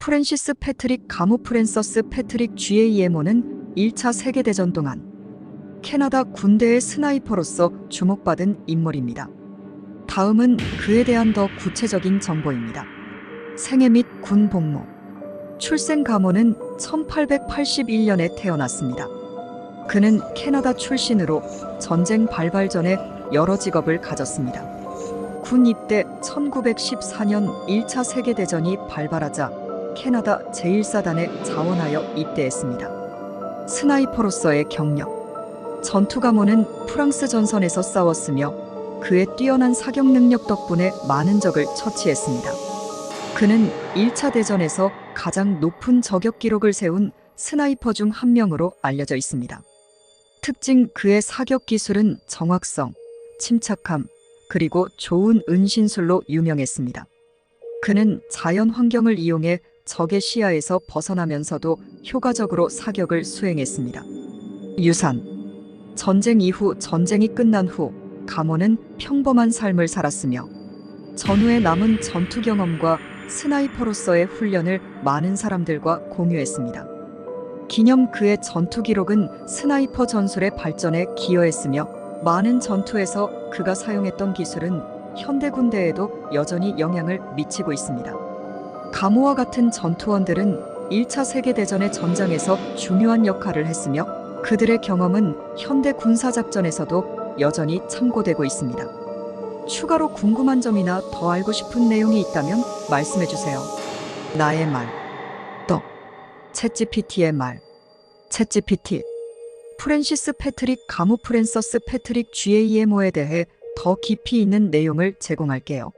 프랜시스 패트릭 가모 프랜서스 패트릭 GAMO는 1차 세계대전 동안 캐나다 군대의 스나이퍼로서 주목받은 인물입니다. 다음은 그에 대한 더 구체적인 정보입니다. 생애 및 군 복무. 출생 가모는 1881년에 태어났습니다. 그는 캐나다 출신으로 전쟁 발발 전에 여러 직업을 가졌습니다. 군 입대 1914년 1차 세계대전이 발발하자 캐나다 제1사단에 자원하여 입대했습니다. 스나이퍼로서의 경력. 전투 가모는 프랑스 전선에서 싸웠으며 그의 뛰어난 사격 능력 덕분에 많은 적을 처치했습니다. 그는 1차 대전에서 가장 높은 저격 기록을 세운 스나이퍼 중 한 명으로 알려져 있습니다. 특징 그의 사격 기술은 정확성, 침착함, 그리고 좋은 은신술로 유명했습니다. 그는 자연 환경을 이용해 적의 시야에서 벗어나면서도 효과적으로 사격을 수행했습니다. 유산. 전쟁 이후 전쟁이 끝난 후 가모는 평범한 삶을 살았으며 전후에 남은 전투 경험과 스나이퍼로서의 훈련을 많은 사람들과 공유했습니다. 기념 그의 전투 기록은 스나이퍼 전술의 발전에 기여했으며 많은 전투에서 그가 사용했던 기술은 현대 군대에도 여전히 영향을 미치고 있습니다. 가모와 같은 전투원들은 1차 세계대전의 전장에서 중요한 역할을 했으며 그들의 경험은 현대 군사작전에서도 여전히 참고되고 있습니다. 추가로 궁금한 점이나 더 알고 싶은 내용이 있다면 말씀해 주세요. 나의 말. 또 챗GPT의 말. 챗GPT. 프랜시스 패트릭 가무 프랜서스 패트릭 GAMO에 대해 더 깊이 있는 내용을 제공할게요.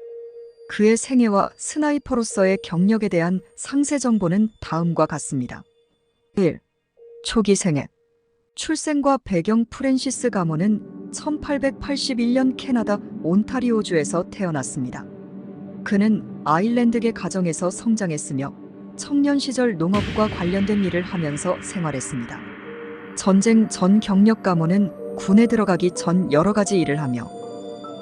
그의 생애와 스나이퍼로서의 경력에 대한 상세 정보는 다음과 같습니다. 1. 초기 생애. 출생과 배경 프랜시스 가모는 1881년 캐나다 온타리오주에서 태어났습니다. 그는 아일랜드계 가정에서 성장했으며 청년 시절 농업과 관련된 일을 하면서 생활했습니다. 전쟁 전 경력 가모는 군에 들어가기 전 여러 가지 일을 하며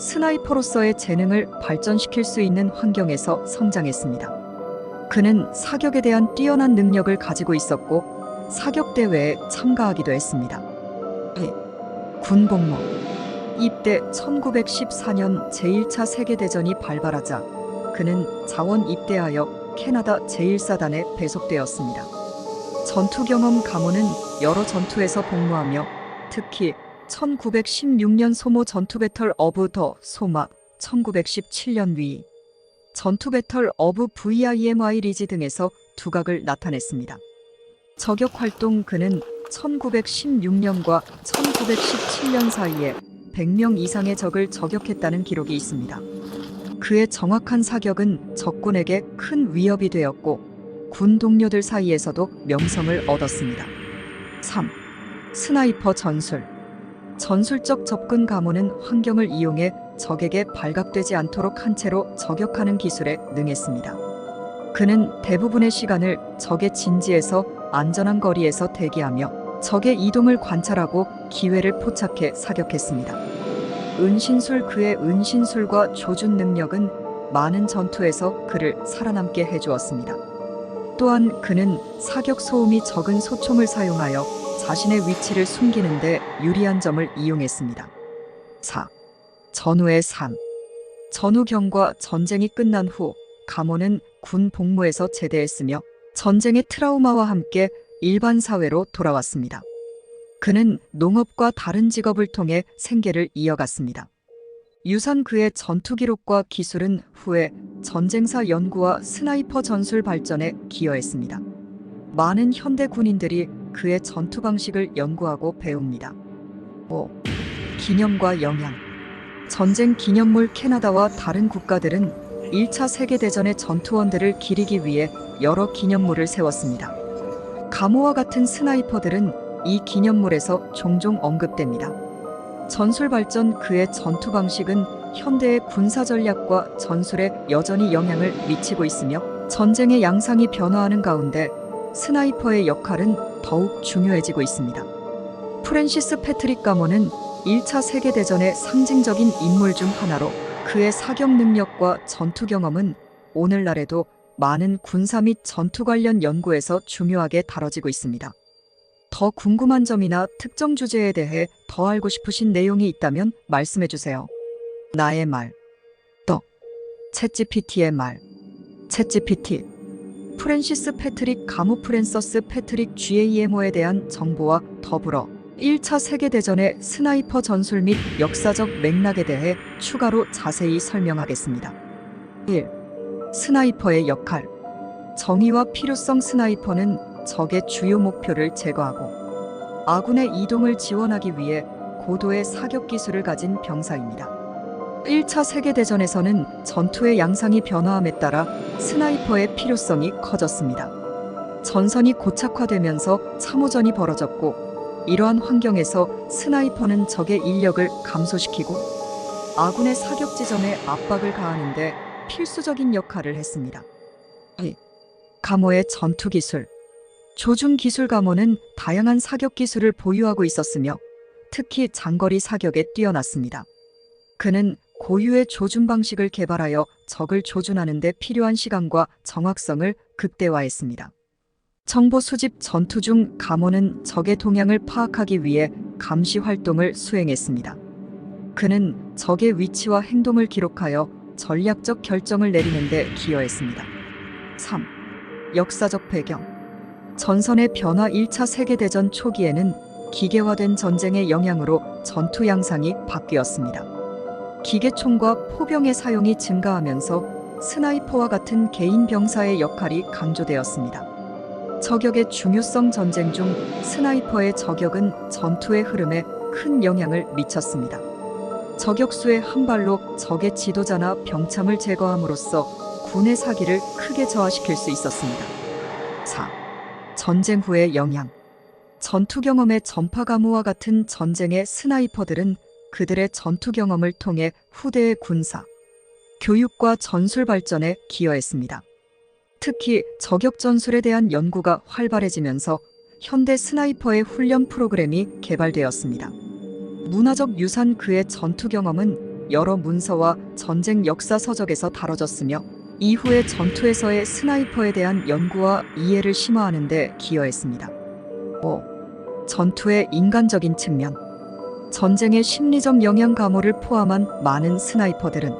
스나이퍼로서의 재능을 발전시킬 수 있는 환경에서 성장했습니다. 그는 사격에 대한 뛰어난 능력을 가지고 있었고 사격 대회에 참가하기도 했습니다. 2. 군 복무 입대 1914년 제1차 세계대전이 발발하자 그는 자원 입대하여 캐나다 제1사단에 배속되었습니다. 전투 경험 가모는 여러 전투에서 복무하며 특히 1916년 소모 전투 배털 어브 더 소마, 1917년 위, 전투 배털 어브 VIMI 리지 등에서 두각을 나타냈습니다. 저격 활동 그는 1916년과 1917년 사이에 100명 이상의 적을 저격했다는 기록이 있습니다. 그의 정확한 사격은 적군에게 큰 위협이 되었고 군 동료들 사이에서도 명성을 얻었습니다. 3. 스나이퍼 전술 전술적 접근 가모는 환경을 이용해 적에게 발각되지 않도록 한 채로 저격하는 기술에 능했습니다. 그는 대부분의 시간을 적의 진지에서 안전한 거리에서 대기하며 적의 이동을 관찰하고 기회를 포착해 사격했습니다. 은신술 그의 은신술과 조준 능력은 많은 전투에서 그를 살아남게 해주었습니다. 또한 그는 사격 소음이 적은 소총을 사용하여 자신의 위치를 숨기는 데 유리한 점을 이용했습니다. 4. 전후의 삶. 전후경과 전쟁이 끝난 후 가모는 군 복무에서 제대했으며 전쟁의 트라우마와 함께 일반 사회로 돌아왔습니다. 그는 농업과 다른 직업을 통해 생계를 이어갔습니다. 유산 그의 전투 기록과 기술은 후에 전쟁사 연구와 스나이퍼 전술 발전에 기여했습니다. 많은 현대 군인들이 그의 전투 방식을 연구하고 배웁니다. 5. 기념과 영향. 전쟁 기념물 캐나다와 다른 국가들은 1차 세계대전의 전투원들을 기리기 위해 여러 기념물을 세웠습니다. 가모와 같은 스나이퍼들은 이 기념물에서 종종 언급됩니다. 전술 발전 그의 전투 방식은 현대의 군사 전략과 전술에 여전히 영향을 미치고 있으며 전쟁의 양상이 변화하는 가운데 스나이퍼의 역할은 더욱 중요해지고 있습니다. 프랜시스 패트릭 가모는 1차 세계대전의 상징적인 인물 중 하나로 그의 사격 능력과 전투 경험은 오늘날에도 많은 군사 및 전투 관련 연구에서 중요하게 다뤄지고 있습니다. 더 궁금한 점이나 특정 주제에 대해 더 알고 싶으신 내용이 있다면 말씀해 주세요. 나의 말. 더. 챗GPT의 말. 챗GPT. 프랜시스 패트릭 가무 프랜서스 패트릭 GAMO에 대한 정보와 더불어 1차 세계대전의 스나이퍼 전술 및 역사적 맥락에 대해 추가로 자세히 설명하겠습니다. 1. 스나이퍼의 역할. 정의와 필요성 스나이퍼는 적의 주요 목표를 제거하고 아군의 이동을 지원하기 위해 고도의 사격 기술을 가진 병사입니다. 1차 세계대전에서는 전투의 양상이 변화함에 따라 스나이퍼의 필요성이 커졌습니다. 전선이 고착화되면서 참호전이 벌어졌고 이러한 환경에서 스나이퍼는 적의 인력을 감소시키고 아군의 사격 지점에 압박을 가하는데 필수적인 역할을 했습니다. 2. 감호의 전투 기술. 조준 기술 감호는 다양한 사격 기술을 보유하고 있었으며 특히 장거리 사격에 뛰어났습니다. 그는 고유의 조준 방식을 개발하여 적을 조준하는 데 필요한 시간과 정확성을 극대화했습니다. 정보 수집 전투 중 감호는 적의 동향을 파악하기 위해 감시 활동을 수행했습니다. 그는 적의 위치와 행동을 기록하여 전략적 결정을 내리는 데 기여했습니다. 3. 역사적 배경 전선의 변화 1차 세계대전 초기에는 기계화된 전쟁의 영향으로 전투 양상이 바뀌었습니다. 기계총과 포병의 사용이 증가하면서 스나이퍼와 같은 개인 병사의 역할이 강조되었습니다. 저격의 중요성 전쟁 중 스나이퍼의 저격은 전투의 흐름에 큰 영향을 미쳤습니다. 저격수의 한 발로 적의 지도자나 병참을 제거함으로써 군의 사기를 크게 저하시킬 수 있었습니다. 4. 전쟁 후의 영향 전투 경험의 전파 가무와 같은 전쟁의 스나이퍼들은 그들의 전투 경험을 통해 후대의 군사, 교육과 전술 발전에 기여했습니다. 특히 저격 전술에 대한 연구가 활발해지면서 현대 스나이퍼의 훈련 프로그램이 개발되었습니다. 문화적 유산 그의 전투 경험은 여러 문서와 전쟁 역사 서적에서 다뤄졌으며 이후의 전투에서의 스나이퍼에 대한 연구와 이해를 심화하는 데 기여했습니다. 5. 전투의 인간적인 측면 전쟁의 심리적 영향 감호를 포함한 많은 스나이퍼들은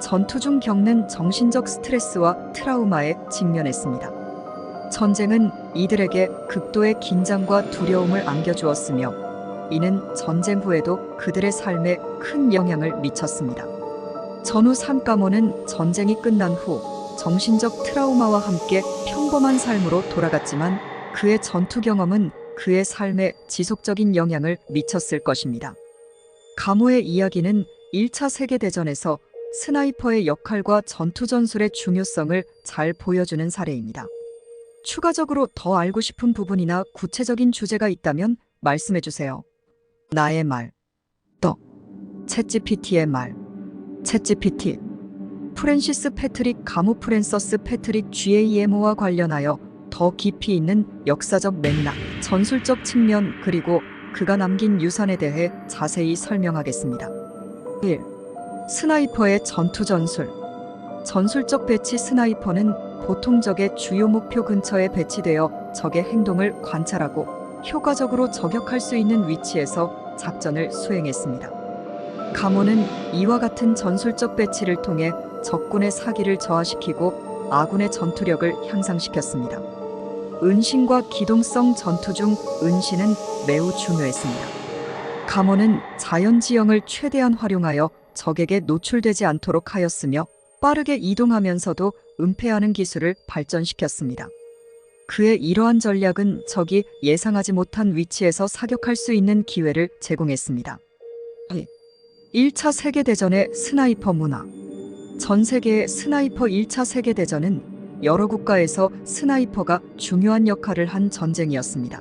전투 중 겪는 정신적 스트레스와 트라우마에 직면했습니다. 전쟁은 이들에게 극도의 긴장과 두려움을 안겨주었으며 이는 전쟁 후에도 그들의 삶에 큰 영향을 미쳤습니다. 전후 산가모는 전쟁이 끝난 후 정신적 트라우마와 함께 평범한 삶으로 돌아갔지만 그의 전투 경험은 그의 삶에 지속적인 영향을 미쳤을 것입니다. 가모의 이야기는 1차 세계대전에서 스나이퍼의 역할과 전투 전술의 중요성을 잘 보여주는 사례입니다. 추가적으로 더 알고 싶은 부분이나 구체적인 주제가 있다면 말씀해 주세요. 나의 말. 더. 챗GPT의 말. 챗GPT. 프랜시스 패트릭 가무 프랜서스 패트릭 GAMO와 관련하여 더 깊이 있는 역사적 맥락, 전술적 측면 그리고 그가 남긴 유산에 대해 자세히 설명하겠습니다. 1. 스나이퍼의 전투 전술. 전술적 배치 스나이퍼는 보통 적의 주요 목표 근처에 배치되어 적의 행동을 관찰하고 효과적으로 저격할 수 있는 위치에서 작전을 수행했습니다. 가모는 이와 같은 전술적 배치를 통해 적군의 사기를 저하시키고 아군의 전투력을 향상시켰습니다. 은신과 기동성 전투 중 은신은 매우 중요했습니다. 감호는 자연 지형을 최대한 활용하여 적에게 노출되지 않도록 하였으며 빠르게 이동하면서도 은폐하는 기술을 발전시켰습니다. 그의 이러한 전략은 적이 예상하지 못한 위치에서 사격할 수 있는 기회를 제공했습니다. 1차 세계대전의 스나이퍼 문화 전 세계의 스나이퍼 1차 세계대전은 여러 국가에서 스나이퍼가 중요한 역할을 한 전쟁이었습니다.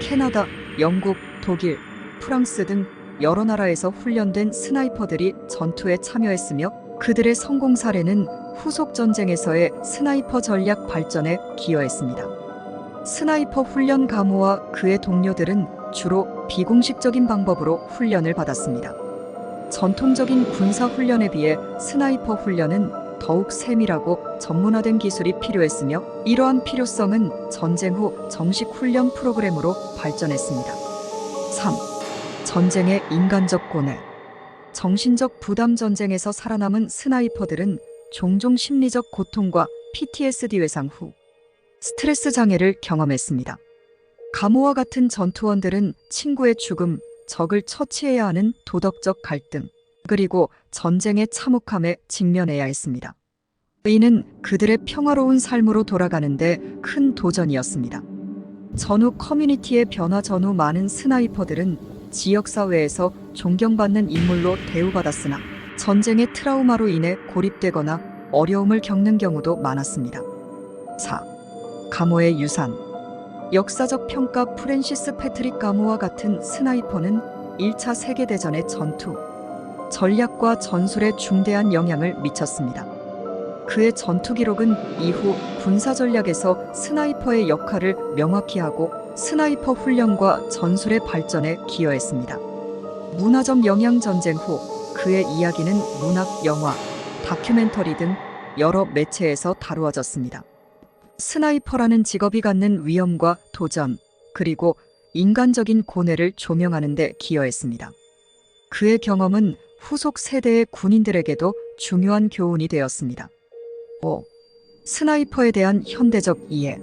캐나다, 영국, 독일, 프랑스 등 여러 나라에서 훈련된 스나이퍼들이 전투에 참여했으며 그들의 성공 사례는 후속 전쟁에서의 스나이퍼 전략 발전에 기여했습니다. 스나이퍼 훈련 가모와 그의 동료들은 주로 비공식적인 방법으로 훈련을 받았습니다. 전통적인 군사 훈련에 비해 스나이퍼 훈련은 더욱 세밀하고 전문화된 기술이 필요했으며 이러한 필요성은 전쟁 후 정식 훈련 프로그램으로 발전했습니다. 3. 전쟁의 인간적 고뇌. 정신적 부담 전쟁에서 살아남은 스나이퍼들은 종종 심리적 고통과 PTSD 외상 후 스트레스 장애를 경험했습니다. 감호와 같은 전투원들은 친구의 죽음, 적을 처치해야 하는 도덕적 갈등, 그리고 전쟁의 참혹함에 직면해야 했습니다. 이는 그들의 평화로운 삶으로 돌아가는데 큰 도전이었습니다. 전후 커뮤니티의 변화 전후 많은 스나이퍼들은 지역사회에서 존경받는 인물로 대우받았으나 전쟁의 트라우마로 인해 고립되거나 어려움을 겪는 경우도 많았습니다. 4. 가모의 유산 역사적 평가 프랜시스 패트릭 가모와 같은 스나이퍼는 1차 세계대전의 전투, 전략과 전술에 중대한 영향을 미쳤습니다. 그의 전투 기록은 이후 군사 전략에서 스나이퍼의 역할을 명확히 하고 스나이퍼 훈련과 전술의 발전에 기여했습니다. 문화적 영향 전쟁 후 그의 이야기는 문학, 영화, 다큐멘터리 등 여러 매체에서 다루어졌습니다. 스나이퍼라는 직업이 갖는 위험과 도전, 그리고 인간적인 고뇌를 조명하는 데 기여했습니다. 그의 경험은 후속 세대의 군인들에게도 중요한 교훈이 되었습니다. 5. 스나이퍼에 대한 현대적 이해.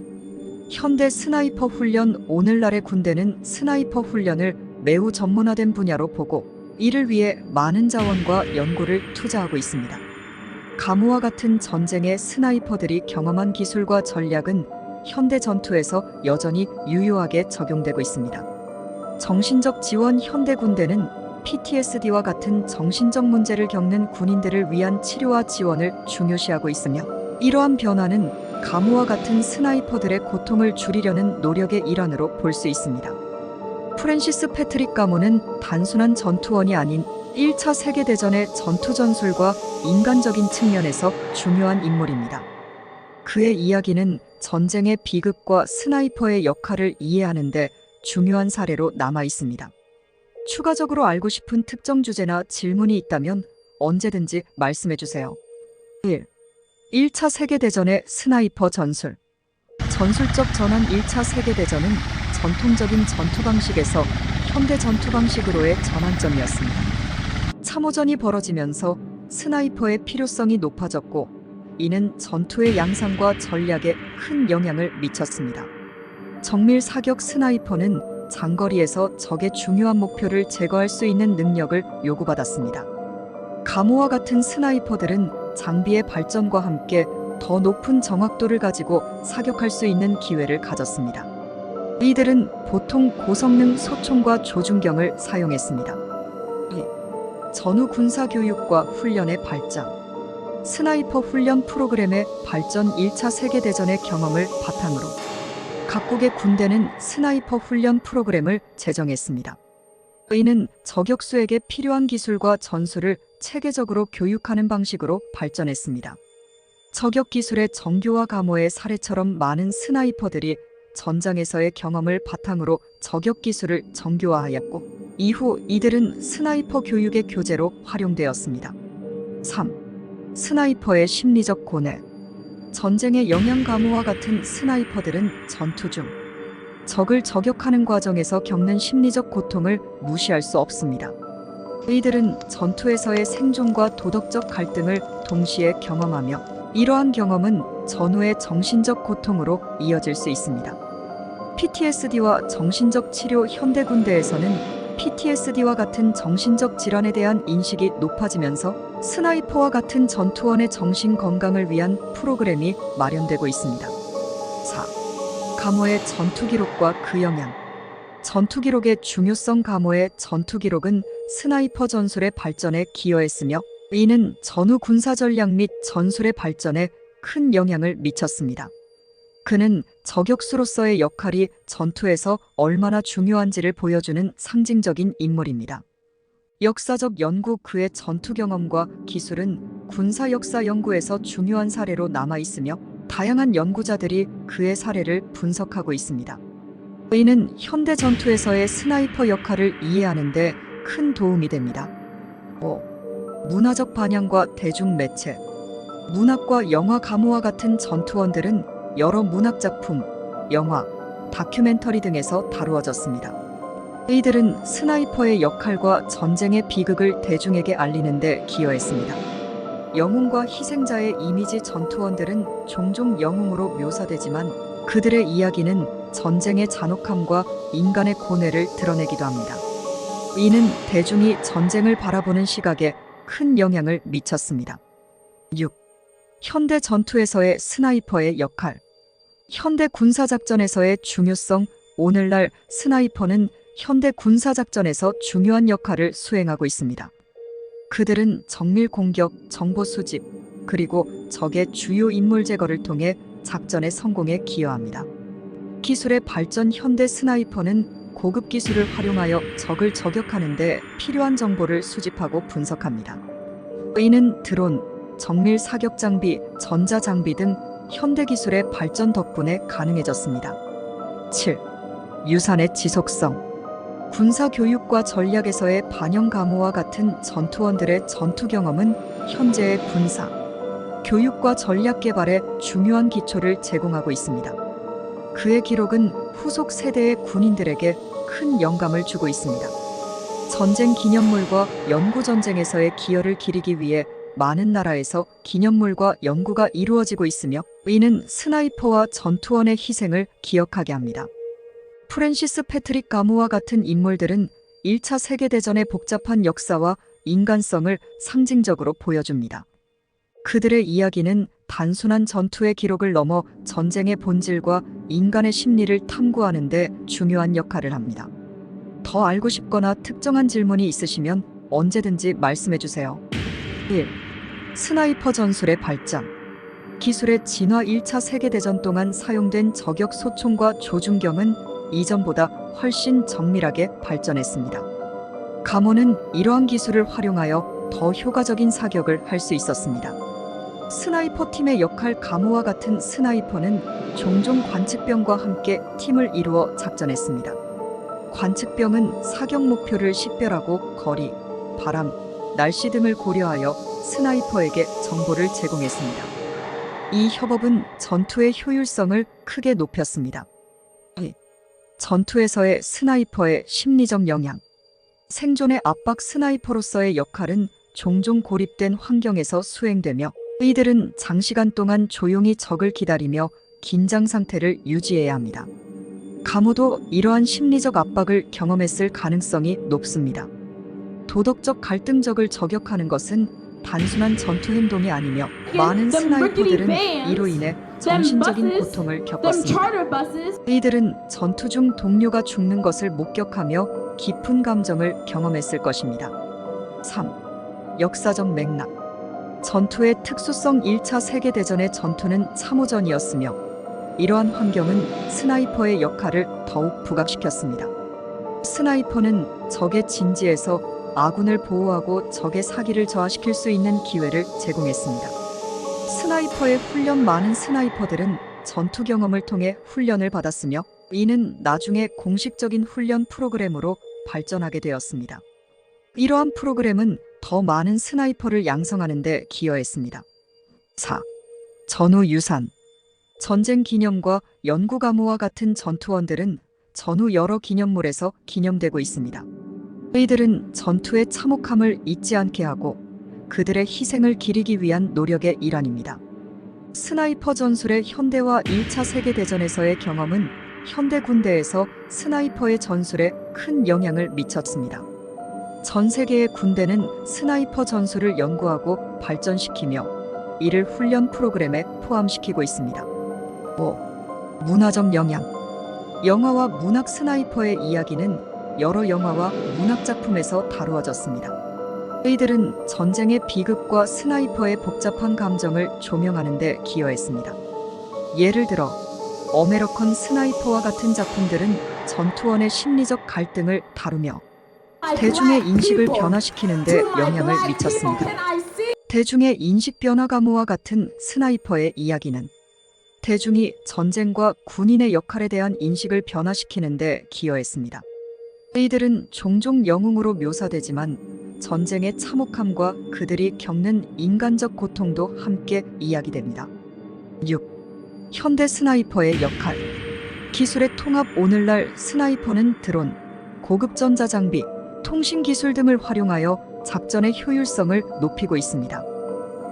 현대 스나이퍼 훈련 오늘날의 군대는 스나이퍼 훈련을 매우 전문화된 분야로 보고 이를 위해 많은 자원과 연구를 투자하고 있습니다. 가무와 같은 전쟁의 스나이퍼들이 경험한 기술과 전략은 현대 전투에서 여전히 유효하게 적용되고 있습니다. 정신적 지원 현대 군대는 PTSD와 같은 정신적 문제를 겪는 군인들을 위한 치료와 지원을 중요시하고 있으며 이러한 변화는 가무와 같은 스나이퍼들의 고통을 줄이려는 노력의 일환으로 볼 수 있습니다. 프랜시스 패트릭 가모는 단순한 전투원이 아닌 1차 세계대전의 전투 전술과 인간적인 측면에서 중요한 인물입니다. 그의 이야기는 전쟁의 비극과 스나이퍼의 역할을 이해하는데 중요한 사례로 남아 있습니다. 추가적으로 알고 싶은 특정 주제나 질문이 있다면 언제든지 말씀해 주세요. 1. 1차 세계대전의 스나이퍼 전술. 전술적 전환 1차 세계대전은 전통적인 전투 방식에서 현대 전투 방식으로의 전환점이었습니다. 참호전이 벌어지면서 스나이퍼의 필요성이 높아졌고 이는 전투의 양상과 전략에 큰 영향을 미쳤습니다. 정밀 사격 스나이퍼는 장거리에서 적의 중요한 목표를 제거할 수 있는 능력을 요구받았습니다. 가모와 같은 스나이퍼들은 장비의 발전과 함께 더 높은 정확도를 가지고 사격할 수 있는 기회를 가졌습니다. 이들은 보통 고성능 소총과 조준경을 사용했습니다. 2. 전후 군사 교육과 훈련의 발전. 스나이퍼 훈련 프로그램의 발전 1차 세계대전의 경험을 바탕으로 각국의 군대는 스나이퍼 훈련 프로그램을 제정했습니다. 이는 저격수에게 필요한 기술과 전술을 체계적으로 교육하는 방식으로 발전했습니다. 저격 기술의 정교와 감호의 사례처럼 많은 스나이퍼들이 전장에서의 경험을 바탕으로 저격 기술을 정교화하였고 이후 이들은 스나이퍼 교육의 교재로 활용되었습니다. 3. 스나이퍼의 심리적 고뇌 전쟁의 영양 감호와 같은 스나이퍼들은 전투 중 적을 저격하는 과정에서 겪는 심리적 고통을 무시할 수 없습니다. 이들은 전투에서의 생존과 도덕적 갈등을 동시에 경험하며 이러한 경험은 전후의 정신적 고통으로 이어질 수 있습니다. PTSD와 정신적 치료 현대 군대에서는 PTSD와 같은 정신적 질환에 대한 인식이 높아지면서 스나이퍼와 같은 전투원의 정신 건강을 위한 프로그램이 마련되고 있습니다. 4. 감호의 전투 기록과 그 영향. 전투 기록의 중요성 감호의 전투 기록은 스나이퍼 전술의 발전에 기여했으며 이는 전후 군사 전략 및 전술의 발전에 큰 영향을 미쳤습니다. 그는 저격수로서의 역할이 전투에서 얼마나 중요한지를 보여주는 상징적인 인물입니다. 역사적 연구 그의 전투 경험과 기술은 군사 역사 연구에서 중요한 사례로 남아 있으며 다양한 연구자들이 그의 사례를 분석하고 있습니다. 이는 현대 전투에서의 스나이퍼 역할을 이해하는 데 큰 도움이 됩니다. 5. 문화적 반향과 대중 매체 문학과 영화 가무와 같은 전투원들은 여러 문학작품, 영화, 다큐멘터리 등에서 다루어졌습니다. 이들은 스나이퍼의 역할과 전쟁의 비극을 대중에게 알리는 데 기여했습니다. 영웅과 희생자의 이미지 전투원들은 종종 영웅으로 묘사되지만 그들의 이야기는 전쟁의 잔혹함과 인간의 고뇌를 드러내기도 합니다. 이는 대중이 전쟁을 바라보는 시각에 큰 영향을 미쳤습니다. 6. 현대 전투에서의 스나이퍼의 역할. 현대 군사작전에서의 중요성. 오늘날 스나이퍼는 현대 군사작전에서 중요한 역할을 수행하고 있습니다. 그들은 정밀 공격, 정보 수집, 그리고 적의 주요 인물 제거를 통해 작전의 성공에 기여합니다. 기술의 발전 현대 스나이퍼는 고급 기술을 활용하여 적을 저격하는데 필요한 정보를 수집하고 분석합니다. 이는 드론, 정밀 사격 장비, 전자 장비 등 현대 기술의 발전 덕분에 가능해졌습니다. 7. 유산의 지속성. 군사 교육과 전략에서의 반영 가무와 같은 전투원들의 전투 경험은 현재의 군사, 교육과 전략 개발에 중요한 기초를 제공하고 있습니다. 그의 기록은 후속 세대의 군인들에게 큰 영감을 주고 있습니다. 전쟁 기념물과 연구 전쟁에서의 기여를 기리기 위해 많은 나라에서 기념물과 연구가 이루어지고 있으며 이는 스나이퍼와 전투원의 희생을 기억하게 합니다. 프랜시스 패트릭 가무와 같은 인물들은 1차 세계대전의 복잡한 역사와 인간성을 상징적으로 보여줍니다. 그들의 이야기는 단순한 전투의 기록을 넘어 전쟁의 본질과 인간의 심리를 탐구하는 데 중요한 역할을 합니다. 더 알고 싶거나 특정한 질문이 있으시면 언제든지 말씀해 주세요. 1. 스나이퍼 전술의 발전. 기술의 진화 1차 세계대전 동안 사용된 저격 소총과 조준경은 이전보다 훨씬 정밀하게 발전했습니다. 가모는 이러한 기술을 활용하여 더 효과적인 사격을 할 수 있었습니다. 스나이퍼 팀의 역할 가모와 같은 스나이퍼는 종종 관측병과 함께 팀을 이루어 작전했습니다. 관측병은 사격 목표를 식별하고 거리, 바람, 날씨 등을 고려하여 스나이퍼에게 정보를 제공했습니다. 이 협업은 전투의 효율성을 크게 높였습니다. 전투에서의 스나이퍼의 심리적 영향. 생존의 압박 스나이퍼로서의 역할은 종종 고립된 환경에서 수행되며 이들은 장시간 동안 조용히 적을 기다리며 긴장 상태를 유지해야 합니다. 가모도 이러한 심리적 압박을 경험했을 가능성이 높습니다. 도덕적 갈등적을 저격하는 것은 단순한 전투 행동이 아니며 많은 스나이퍼들은 이로 인해 정신적인 고통을 겪었습니다. 이들은 전투 중 동료가 죽는 것을 목격하며 깊은 감정을 경험했을 것입니다. 3. 역사적 맥락. 전투의 특수성 1차 세계대전의 전투는 참호전이었으며 이러한 환경은 스나이퍼의 역할을 더욱 부각시켰습니다. 스나이퍼는 적의 진지에서 아군을 보호하고 적의 사기를 저하시킬 수 있는 기회를 제공했습니다. 스나이퍼의 훈련 많은 스나이퍼들은 전투 경험을 통해 훈련을 받았으며 이는 나중에 공식적인 훈련 프로그램으로 발전하게 되었습니다. 이러한 프로그램은 더 많은 스나이퍼를 양성하는 데 기여했습니다. 4. 전후 유산 전쟁 기념과 연구 가무와 같은 전투원들은 전후 여러 기념물에서 기념되고 있습니다. 이들은 전투의 참혹함을 잊지 않게 하고 그들의 희생을 기리기 위한 노력의 일환입니다. 스나이퍼 전술의 현대화 1차 세계대전에서의 경험은 현대 군대에서 스나이퍼의 전술에 큰 영향을 미쳤습니다. 전 세계의 군대는 스나이퍼 전술을 연구하고 발전시키며 이를 훈련 프로그램에 포함시키고 있습니다. 5. 문화적 영향 영화와 문학 스나이퍼의 이야기는 여러 영화와 문학 작품에서 다루어졌습니다. 이들은 전쟁의 비극과 스나이퍼의 복잡한 감정을 조명하는 데 기여했습니다. 예를 들어 어메러컨 스나이퍼와 같은 작품들은 전투원의 심리적 갈등을 다루며 대중의 인식을 변화시키는 데 영향을 미쳤습니다. 대중의 인식 변화 가무와 같은 스나이퍼의 이야기는 대중이 전쟁과 군인의 역할에 대한 인식을 변화시키는 데 기여했습니다. 이들은 종종 영웅으로 묘사되지만 전쟁의 참혹함과 그들이 겪는 인간적 고통도 함께 이야기됩니다. 6. 현대 스나이퍼의 역할 기술의 통합 오늘날 스나이퍼는 드론, 고급 전자 장비, 통신 기술 등을 활용하여 작전의 효율성을 높이고 있습니다.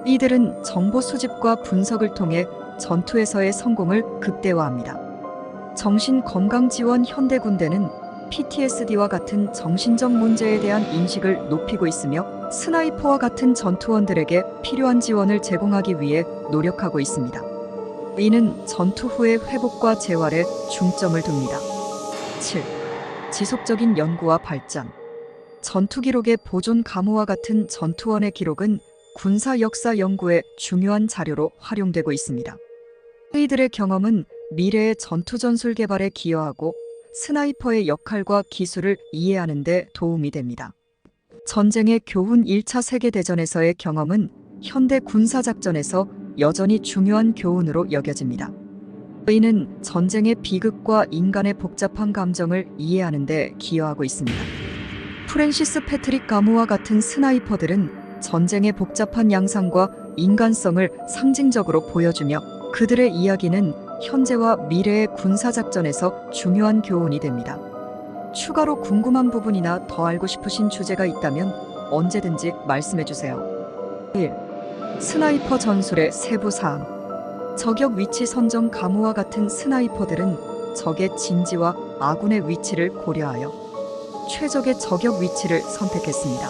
이들은 정보 수집과 분석을 통해 전투에서의 성공을 극대화합니다. 정신 건강 지원 현대 군대는 PTSD와 같은 정신적 문제에 대한 인식을 높이고 있으며 스나이퍼와 같은 전투원들에게 필요한 지원을 제공하기 위해 노력하고 있습니다. 이는 전투 후의 회복과 재활에 중점을 둡니다. 7. 지속적인 연구와 발전. 전투 기록의 보존 가무와 같은 전투원의 기록은 군사 역사 연구의 중요한 자료로 활용되고 있습니다. 이들의 경험은 미래의 전투 전술 개발에 기여하고 스나이퍼의 역할과 기술을 이해하는 데 도움이 됩니다. 전쟁의 교훈 1차 세계대전에서의 경험은 현대 군사작전에서 여전히 중요한 교훈으로 여겨집니다. 이는 전쟁의 비극과 인간의 복잡한 감정을 이해하는 데 기여하고 있습니다. 프랜시스 패트릭 가무와 같은 스나이퍼들은 전쟁의 복잡한 양상과 인간성을 상징적으로 보여주며 그들의 이야기는 현재와 미래의 군사작전에서 중요한 교훈이 됩니다. 추가로 궁금한 부분이나 더 알고 싶으신 주제가 있다면 언제든지 말씀해 주세요. 1. 스나이퍼 전술의 세부 사항. 저격 위치 선정 가무와 같은 스나이퍼들은 적의 진지와 아군의 위치를 고려하여 최적의 저격 위치를 선택했습니다.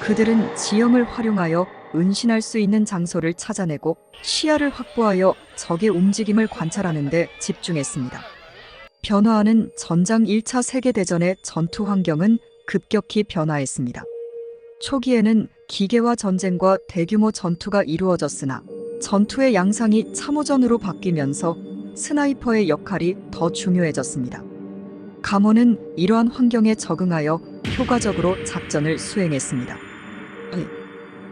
그들은 지형을 활용하여 은신할 수 있는 장소를 찾아내고 시야를 확보하여 적의 움직임을 관찰하는 데 집중했습니다. 변화하는 전장 1차 세계대전의 전투 환경은 급격히 변화했습니다. 초기에는 기계화 전쟁과 대규모 전투가 이루어졌으나 전투의 양상이 참호전으로 바뀌면서 스나이퍼의 역할이 더 중요해졌습니다. 감호는 이러한 환경에 적응하여 효과적으로 작전을 수행했습니다.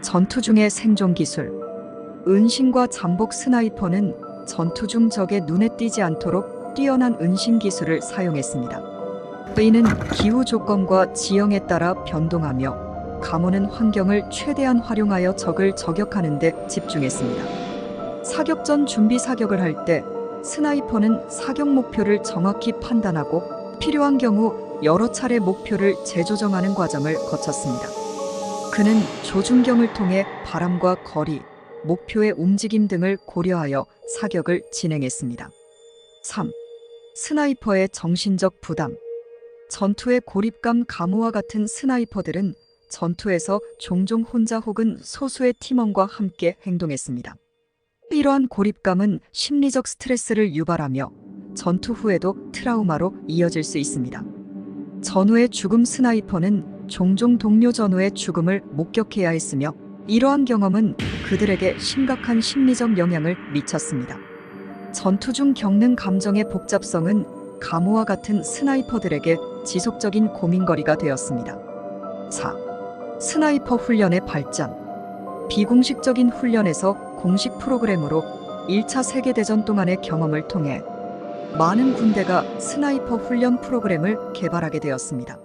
전투 중의 생존 기술. 은신과 잠복 스나이퍼는 전투 중 적의 눈에 띄지 않도록 뛰어난 은신 기술을 사용했습니다. 이는 기후 조건과 지형에 따라 변동하며 감호는 환경을 최대한 활용하여 적을 저격하는 데 집중했습니다. 사격 전 준비 사격을 할 때 스나이퍼는 사격 목표를 정확히 판단하고 필요한 경우 여러 차례 목표를 재조정하는 과정을 거쳤습니다. 그는 조준경을 통해 바람과 거리, 목표의 움직임 등을 고려하여 사격을 진행했습니다. 3. 스나이퍼의 정신적 부담. 전투의 고립감 감호와 같은 스나이퍼들은 전투에서 종종 혼자 혹은 소수의 팀원과 함께 행동했습니다. 이러한 고립감은 심리적 스트레스를 유발하며 전투 후에도 트라우마로 이어질 수 있습니다. 전후의 죽음 스나이퍼는 종종 동료 전후의 죽음을 목격해야 했으며 이러한 경험은 그들에게 심각한 심리적 영향을 미쳤습니다. 전투 중 겪는 감정의 복잡성은 감호와 같은 스나이퍼들에게 지속적인 고민거리가 되었습니다. 4. 스나이퍼 훈련의 발전. 비공식적인 훈련에서 공식 프로그램으로 1차 세계대전 동안의 경험을 통해 많은 군대가 스나이퍼 훈련 프로그램을 개발하게 되었습니다.